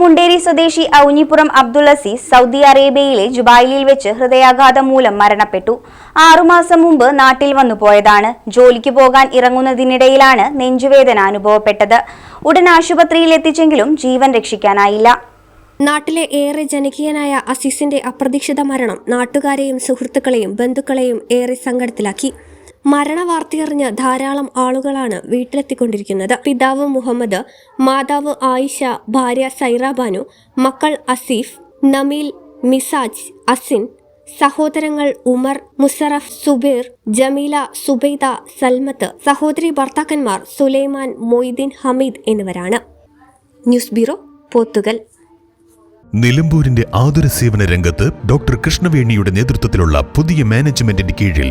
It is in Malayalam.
മുണ്ടേരി സ്വദേശി ഔഞ്ഞിപ്പുറം അബ്ദുൾ അസീസ് സൗദി അറേബ്യയിലെ ജുബായിലിൽ വെച്ച് ഹൃദയാഘാതം മൂലം മരണപ്പെട്ടു. ആറുമാസം മുമ്പ് നാട്ടിൽ വന്നു പോയതാണ്. ജോലിക്ക് പോകാൻ ഇറങ്ങുന്നതിനിടയിലാണ് നെഞ്ചുവേദന അനുഭവപ്പെട്ടത്. ഉടൻ ആശുപത്രിയിൽ എത്തിച്ചെങ്കിലും ജീവൻ രക്ഷിക്കാനായില്ല. നാട്ടിലെ ഏറെ ജനകീയനായ അസീസിന്റെ അപ്രതീക്ഷിത മരണം നാട്ടുകാരെയും സുഹൃത്തുക്കളെയും ബന്ധുക്കളെയും ഏറെ സങ്കടത്തിലാക്കി. മരണവാർത്തയറിഞ്ഞ് ധാരാളം ആളുകളാണ് വീട്ടിലെത്തിക്കൊണ്ടിരിക്കുന്നത്. പിതാവ് മുഹമ്മദ് മാതാവ് ആയിഷ ഭാര്യ സൈറ ബാനു മക്കൾ അസീഫ് നമീൽ മിസാജ് അസിൻ സഹോദരങ്ങൾ ഉമർ മുസറഫ് സുബീർ ജമീല സുബൈദ സൽമത്ത് സഹോദരി ഭർത്താക്കന്മാർ സുലൈമാൻ മൊയ്തീൻ ഹമീദ് എന്നിവരാണ്. ന്യൂസ് ബ്യൂറോ പോത്തുകൽ നിലമ്പൂരിന്റെ ആതുര സേവന രംഗത്ത് ഡോക്ടർ കൃഷ്ണവേണിയുടെ നേതൃത്വത്തിലുള്ള പുതിയ മാനേജ്മെന്റിന് കീഴിൽ